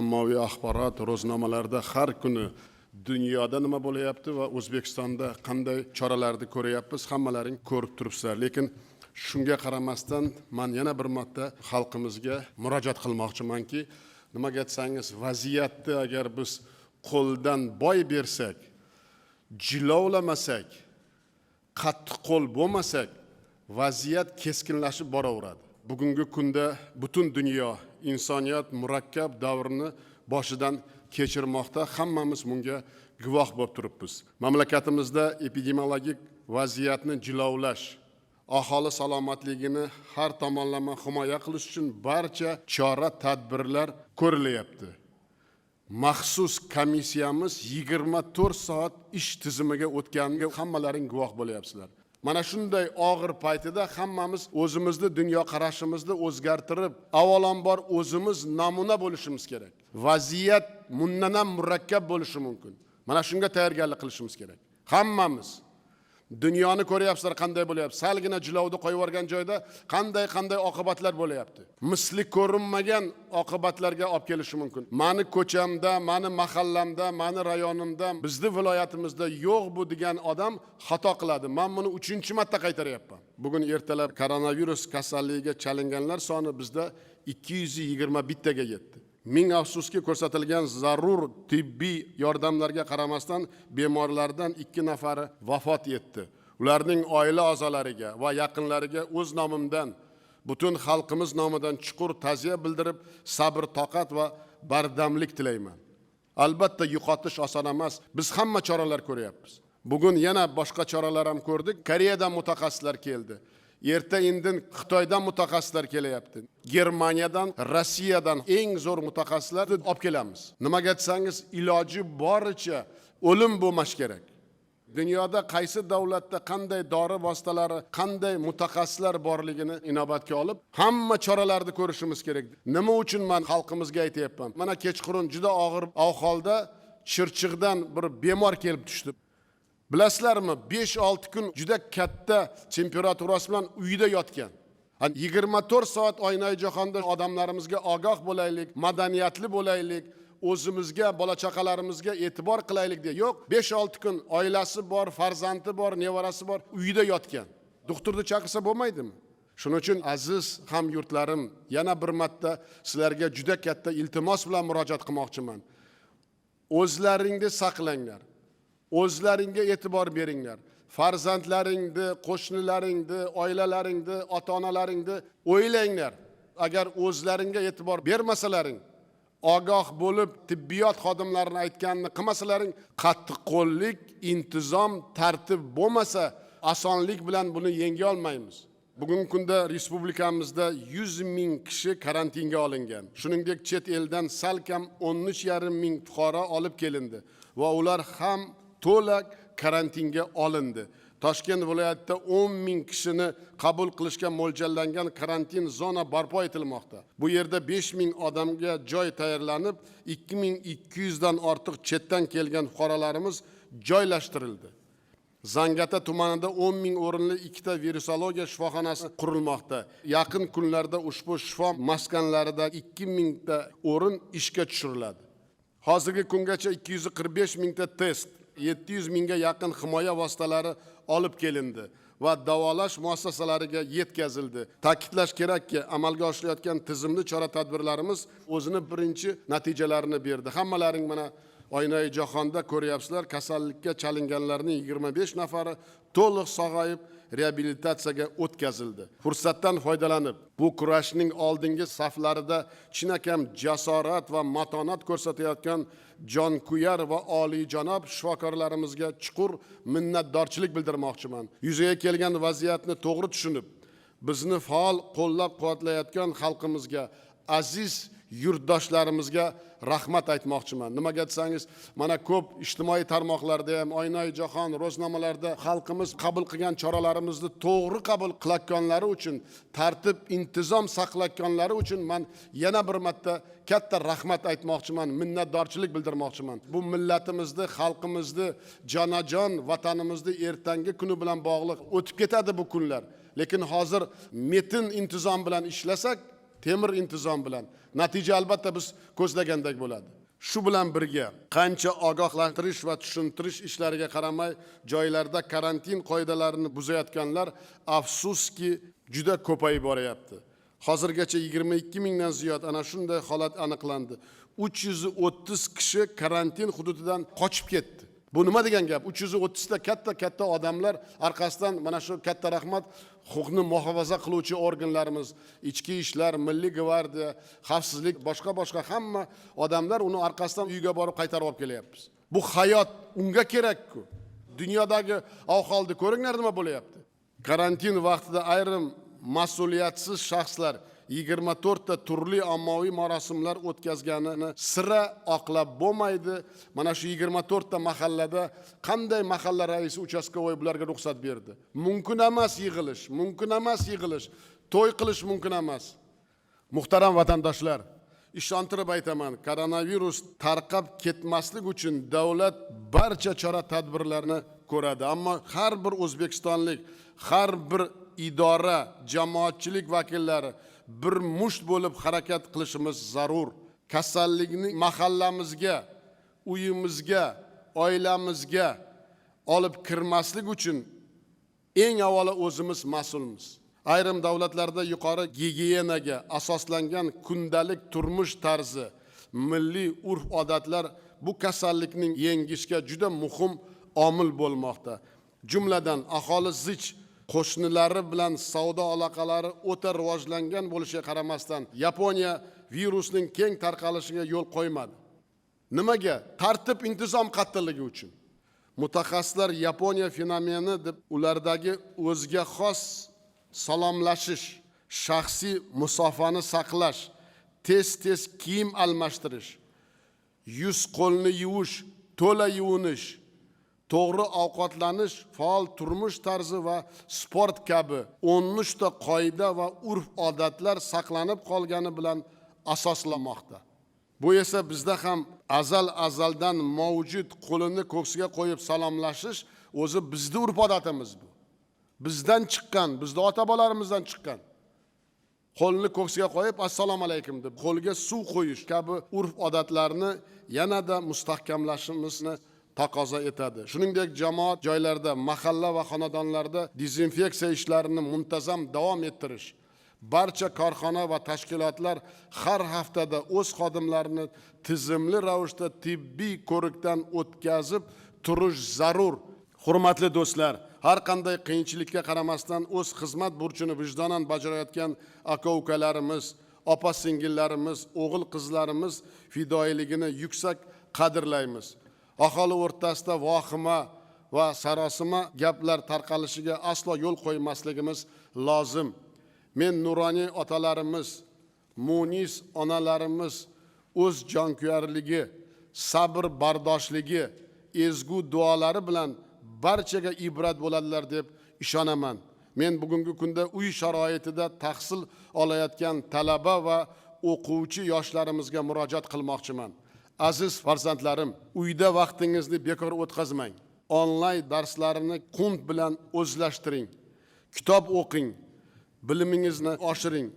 ommaviy axborot ro'znomalarda har kuni dunyoda nima bo'lyapti va o'zbekistonda qanday choralarni ko'ryapmiz hammalaring ko'rib turibsizlar. Lekin shunga qaramasdan man yana bir marta xalqimizga murojaat qilmoqchimanki nimaga aytsangiz vaziyatni agar biz qo'ldan boy bersak jilovlamasak qattiqqo'l bo'lmasak vaziyat keskinlashib boraveradi. Bugungi kunda butun dunyo insoniyat murakkab davrni boshidan kechirmoqda. Hammamiz bunga guvoh bo'lib turibmiz. Mamlakatimizda epidemiologik vaziyatni jilovlash aholi salomatligini har tomonlama himoya qilish uchun barcha chora tadbirlar ko'rilyapti. Maxsus komissiyamiz yigirma to'rt soat ish tizimiga o'tganiga hammalaring guvoh bo'lyapsizlar mana shunday og'ir paytida hammamiz o'zimizni dunyoqarashimizni o'zgartirib avvalambor o'zimiz namuna bo'lishimiz kerak. Vaziyat bundan ham murakkab bo'lishi mumkin. Mana shunga tayyorgarlik qilishimiz kerak. Hammamiz dunyoni ko'ryapsizlar qanday bo'lyapti? Salgina jilovni qo'yib yuborgan joyda qanday qanday oqibatlar bo'lyapti? Misli ko'rinmagan oqibatlarga olib kelishi mumkin. Mani ko'chamda mani mahallamda mani rayonimda bizni viloyatimizda yo'q bu degan odam xato qiladi. Man buni uchinchi marta qaytaryapman. Bugun ertalab koronavirus kasalligiga chalinganlar soni bizda ikki yuz yigirma bittaga yetdi ming afsuski ko'rsatilgan zarur tibbiy yordamlarga qaramasdan bemorlardan ikki nafari vafot etdi. Ularning oila a'zolariga va yaqinlariga o'z nomimdan butun xalqimiz nomidan chuqur ta'ziya bildirib sabr toqat va bardamlik tilayman. Albatta yo'qotish oson emas. Biz hamma choralar ko'ryapmiz. Bugun yana boshqa choralar ham ko'rdik. Koreyadan mutaxassislar keldi. Erta indin xitoydan mutaxassislar kelyapti. Germaniyadan rossiyadan eng zo'r mutaxassislarni olib kelamiz. Nimaga aytsangiz iloji boricha o'lim bo'lmash kerak. Dunyoda qaysi davlatda qanday dori vositalari qanday mutaxassislar borligini inobatga olib hamma choralarni ko'rishimiz kerak. Nima uchun man xalqimizga aytyapman? Mana kechqurun juda og'ir ahvolda chirchiqdan bir bemor kelib tushdi bilasizlarmi besh olti kun juda katta temperaturasi bilan uyda yotgan. Hani yigirma to'rt soat oynai jahonda odamlarimizga ogoh bo'laylik madaniyatli bo'laylik o'zimizga bola chaqalarimizga e'tibor qilaylik deya. Yo'q besh olti kun oilasi bor farzandi bor nevarasi bor uyda yotgan. Doktorni chaqirsa bo'lmaydimi? Shuning uchun aziz hamyurtlarim yana bir marta sizlarga juda katta iltimos bilan murojaat qilmoqchiman. O'zlaringni saqlanglar o'zlaringga e'tibor beringlar farzandlaringni qo'shnilaringni oilalaringni ota onalaringni o'ylanglar agar o'zlaringga e'tibor bermasalaring ogoh bo'lib tibbiyot xodimlarini aytganini qilmasalaring qattiqqo'llik intizom tartib bo'lmasa osonlik bilan buni yenga olmaymiz. Bugungi kunda respublikamizda yuz ming kishi karantinga olingan. Shuningdek chet eldan salkam o'n uch yarim ming fuqaro olib kelindi va ular ham to'la karantinga olindi. Toshkent viloyatida o'n ming kishini qabul qilishga mo'ljallangan karantin zona barpo etilmoqda. Bu yerda besh ming odamga joy tayyorlanib ikki ming ikki yuzdan ortiq chetdan kelgan fuqarolarimiz joylashtirildi. Zangata tumanida o'n ming o'rinli ikkita virusologiya shifoxonasi qurilmoqda. Yaqin kunlarda ushbu shifo maskanlarida ikki mingta o'rin ishga tushiriladi. Hozirgi kungacha ikki yuz qirq besh mingta test yetti yuz mingga yaqin himoya vositalari olib kelindi va davolash muassasalariga yetkazildi. Ta'kidlash kerakki amalga oshirilayotgan tizimli chora tadbirlarimiz o'zini birinchi natijalarini berdi. Hammalaring mana oynai jahonda ko'ryapsizlar kasallikka chalinganlarning yigirma besh nafari to'liq sog'ayib reabilitatsiyaga o'tkazildi. Fursatdan foydalanib bu kurashning oldingi saflarida chinakam jasorat va matonat ko'rsatayotgan jonkuyar va oliyjanob shifokorlarimizga chuqur minnatdorchilik bildirmoqchiman. Yuzaga kelgan vaziyatni to'g'ri tushunib bizni faol qo'llab quvvatlayotgan xalqimizga aziz yurtdoshlarimizga rahmat aytmoqchiman. Nimaga desangiz mana ko'p ijtimoiy tarmoqlarda ham oynai jahon ro'znomalarda xalqimiz qabul qilgan choralarimizni to'g'ri qabul qilayotganlari uchun tartib intizom saqlayotganlari uchun man yana bir marta katta rahmat aytmoqchiman minnatdorchilik bildirmoqchiman. Bu millatimizni xalqimizni jonajon vatanimizni ertangi kuni bilan bog'liq o'tib bu kunlar. Lekin hozir metin intizom bilan ishlasak temir intizom bilan. Natija albatta biz ko'zlagandek bo'ladi. Shu bilan birga qancha ogohlantirish va tushuntirish ishlariga qaramay joylarda karantin qoidalarini buzayotganlar afsuski juda ko'payib boryapti. Hozirgacha yigirma ikki mingdan ziyod ana shunday holat aniqlandi. Uch yuz o'ttiz kishi karantin hududidan qochib ketdi bu nima degan gap? Uch yuz o'ttizta katta katta odamlar orqasidan mana shu katta rahmat huquqni muhofaza qiluvchi organlarimiz ichki ishlar milliy gvardiya xavfsizlik boshqa boshqa hamma odamlar uni orqasidan uyiga borib qaytarib olib kelyapmiz. Bu hayot unga kerakku. Dunyodagi ahvolni ko'ringlar nima bo'lyapti. Karantin vaqtida ayrim mas'uliyatsiz shaxslar yigirma to'rtta turli ommaviy marosimlar o'tkazganini sira oqlab bo'lmaydi. Mana shu yigirma to'rtta mahallada qanday mahalla raisi uchastkovoy bularga ruxsat berdi? Mumkin emas yig'ilish mumkin emas yig'ilish. To'y qilish mumkin emas. Muhtaram vatandoshlar ishontirib aytaman koronavirus tarqab ketmaslik uchun davlat barcha chora tadbirlarni ko'radi. Ammo har bir o'zbekistonlik har bir idora jamoatchilik vakillari bir musht bo'lib harakat qilishimiz zarur. Kasallikni mahallamizga uyimizga oilamizga olib kirmaslik uchun eng avvalo o'zimiz mas'ulmiz. Ayrim davlatlarda yuqori gigiyenaga asoslangan kundalik turmush tarzi milliy urf odatlar bu kasallikning yengishga juda muhim omil bo'lmoqda. Jumladan aholi zich qo'shnilari bilan savdo aloqalari o'ta rivojlangan bo'lishiga qaramasdan yaponiya virusning keng tarqalishiga yo'l qo'ymadi. Nimaga? Tartib intizom qattiqligi uchun. Mutaxassislar yaponiya fenomeni deb ulardagi o'ziga xos salomlashish shaxsiy musofani saqlash tez tez kiyim almashtirish yuz qo'lni yuvish to'la yuvinish to'g'ri ovqatlanish faol turmush tarzi va sport kabi o'n uchta qoida va urf odatlar saqlanib qolgani bilan asoslanmoqda. Bu esa bizda ham azal azaldan mavjud qo'lini ko'ksiga qo'yib salomlashish o'zi bizni urf odatimiz bu. Bizdan chiqqan bizni ota bobolarimizdan chiqqan. Qo'lni ko'ksiga qo'yib assalomu alaykum deb qo'lga suv qo'yish kabi urf odatlarni yanada mustahkamlashimizni taqozo etadi. Shuningdek jamoat joylarida mahalla va xonadonlarda dezinfeksiya ishlarini muntazam davom ettirish barcha korxona va tashkilotlar har haftada o'z xodimlarini tizimli ravishda tibbiy ko'rikdan o'tkazib turish zarur. Hurmatli do'stlar har qanday qiyinchilikka qaramasdan o'z xizmat burchini vijdonan bajarayotgan aka ukalarimiz opa singillarimiz o'g'il qizlarimiz fidoyiligini yuksak qadrlaymiz. Aholi o'rtasida vohima va sarosima gaplar tarqalishiga aslo yo'l qo'ymasligimiz lozim. Men nuroniy otalarimiz munis onalarimiz o'z jonkuyarligi sabr bardoshligi ezgu duolari bilan barchaga ibrat bo'ladilar deb ishonaman. Men bugungi kunda uy sharoitida tahsil olayotgan talaba va o'quvchi yoshlarimizga murojaat qilmoqchiman. Aziz farzandlarim uyda vaqtingizni bekor o'tkazmang. Onlayn darslarini qunt bilan o'zlashtiring. Kitob o'qing bilimingizni oshiring.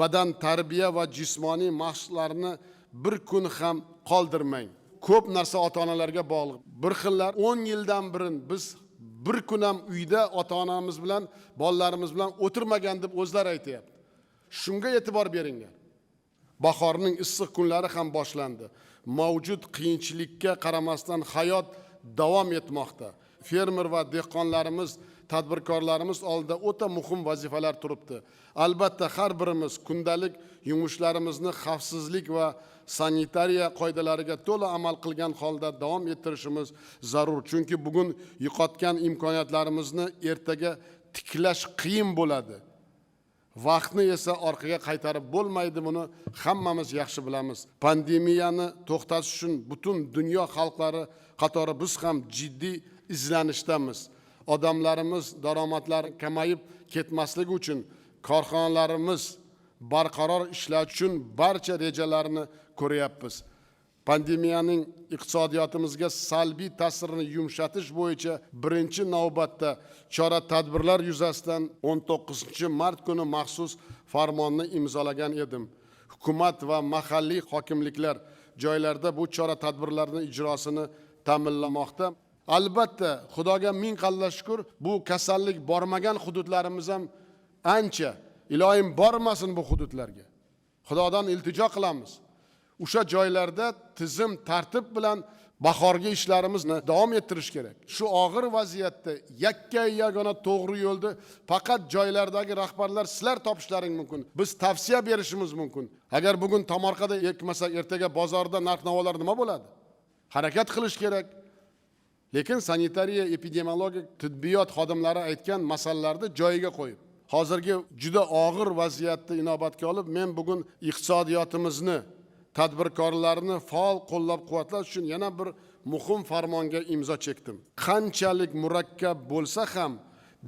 Badan tarbiya va jismoniy mashqlarni bir kun ham qoldirmang. Ko'p narsa ota onalarga bog'liq. Bir xillar o'n yildan burun biz bir kun ham uyda ota onamiz bilan bolalarimiz bilan o'tirmagan deb o'zlari aytyapti. Shunga e'tibor beringlar. Bahorning issiq kunlari ham boshlandi. Mavjud qiyinchilikka qaramasdan hayot davom etmoqda. Fermer va dehqonlarimiz tadbirkorlarimiz oldida o'ta muhim vazifalar turibdi. Albatta har birimiz kundalik yumushlarimizni xavfsizlik va sanitariya qoidalariga to'la amal qilgan holda davom ettirishimiz zarur. Chunki bugun yo'qotgan imkoniyatlarimizni ertaga tiklash qiyin bo'ladi. Vaqtni esa orqaga qaytarib bo'lmaydi buni hammamiz yaxshi bilamiz. Pandemiyani to'xtatish uchun butun dunyo xalqlari qatori biz ham jiddiy izlanishdamiz. Odamlarimiz daromadlari kamayib ketmasligi uchun korxonalarimiz barqaror ishlash uchun barcha rejalarni ko'ryapmiz. Pandemiyaning iqtisodiyotimizga salbiy ta'sirini yumshatish bo'yicha birinchi navbatda chora tadbirlar yuzasidan 19 mart kuni maxsus farmonni imzolagan edim. Hukumat va mahalliy hokimliklar joylarda bu chora tadbirlarni ijrosini ta'minlamoqda. Albatta xudoga ming qalla shukur bu kasallik bormagan hududlarimiz ham ancha iloyim bormasin bu hududlarga. Xudodan iltijo qilamiz. O'sha joylarda tizim tartib bilan bahorgi ishlarimizni davom ettirish kerak. Shu og'ir vaziyatda yakka yagona to'g'ri yo'lni faqat joylardagi rahbarlar sizlar topishlaring mumkin. Biz tavsiya berishimiz mumkin. Agar bugun tomorqada ekmasak ertaga bozorda narx navolar nima bo'ladi? Harakat qilish kerak. Lekin sanitariya epidemiologik tibbiyot xodimlari aytgan masalalarni joyiga qo'yib hozirgi juda og'ir vaziyatni inobatga olib men bugun iqtisodiyotimizni tadbirkorlarni faol qo'llab quvvatlash uchun yana bir muhim farmonga imzo chekdim. Qanchalik murakkab bo'lsa ham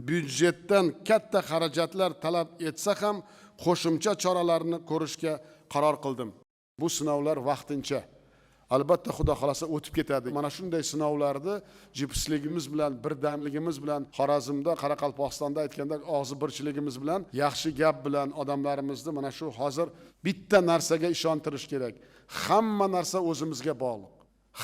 byudjetdan katta xarajatlar talab etsa ham qo'shimcha choralarni ko'rishga qaror qildim. Bu sinovlar vaqtincha. Albatta xudo xohlasa o'tib ketadi. Mana shunday sinovlarni jipsligimiz bilan birdamligimiz bilan xorazmda qoraqalpog'istonda aytganda og'zi birchiligimiz bilan yaxshi gap bilan odamlarimizni mana shu hozir bitta narsaga ishontirish kerak. Hamma narsa o'zimizga bog'liq.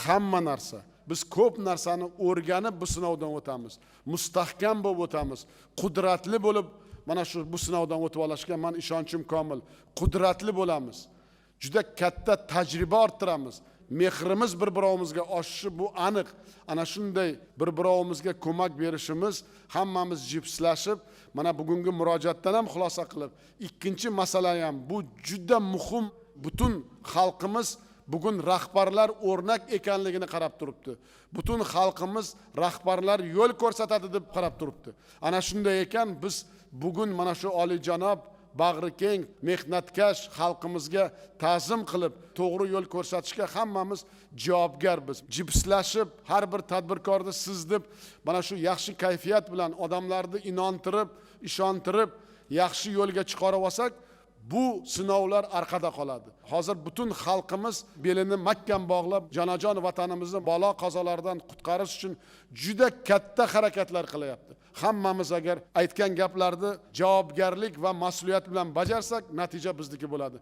Hamma narsa. Biz ko'p narsani o'rganib bu sinovdan o'tamiz. Mustahkam bo'lib o'tamiz. Qudratli bo'lib mana shu bu sinovdan o'tib olishga man ishonchim komil. Qudratli bo'lamiz. Juda katta tajriba orttiramiz mehrimiz bir birovimizga oshishi bu aniq. Ana shunday bir birovimizga ko'mak berishimiz hammamiz jipslashib mana bugungi murojaatdan ham xulosa qilib ikkinchi masala ham bu juda muhim. Butun xalqimiz bugun rahbarlar o'rnak ekanligini qarab turibdi. Butun xalqimiz rahbarlar yo'l ko'rsatadi deb qarab turibdi. Ana shunday ekan biz bugun mana shu oliyjanob bag'ri keng mehnatkash xalqimizga ta'zim qilib to'g'ri yo'l ko'rsatishga hammamiz javobgarmiz. Jipslashib har bir tadbirkorni siz deb mana shu yaxshi kayfiyat bilan odamlarni inontirib ishontirib yaxshi yo'lga chiqarib olsak bu sinovlar orqada qoladi hozir butun xalqimiz belini mahkam bog'lab jonajon vatanimizni balo qazolardan qutqarish uchun juda katta harakatlar qilyapti. Hammamiz agar aytgan gaplarni javobgarlik va mas'uliyat bilan bajarsak natija bizniki bo'ladi